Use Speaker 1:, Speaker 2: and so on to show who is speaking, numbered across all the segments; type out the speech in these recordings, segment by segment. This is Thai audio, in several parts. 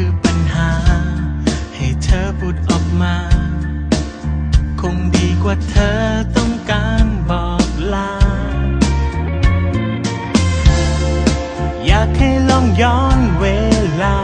Speaker 1: คือปัญหา ให้เธอพูดออกมา คงดีกว่าเธอต้องการบอกลา อยากให้ลองย้อนเว
Speaker 2: ลา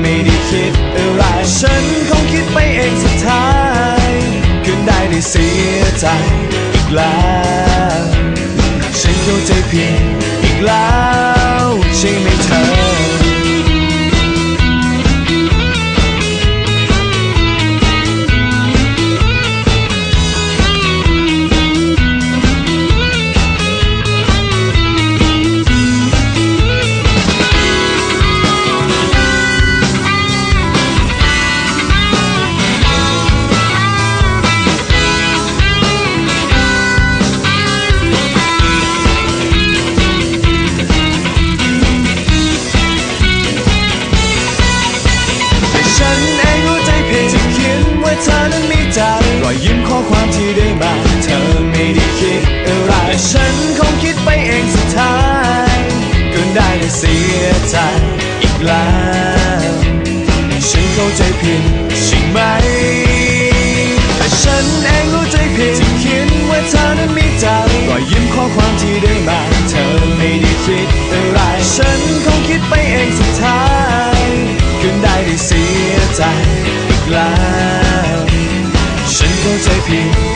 Speaker 2: ไม่ได้คิดอะไร ฉันคงคิดไปเองสุดท้ายขึ้นได้ในเสียใจอีกแล้ว ฉันเข้าใจผิดอีกแล้ว
Speaker 3: แล้ว ฉันเข้า
Speaker 2: ใจผิดใช่ไหม แต่ฉันเองเข้าใจผิดที่คิดว่าเธอนั้นมีใจรอยยิ้มข้อความที่ได้มา เธอไม่ได้คิดอะไร ฉันคงคิดไปเองสุดท้ายคืนได้ได้เสียใจอีกแล้ว ฉันเข้าใจผิด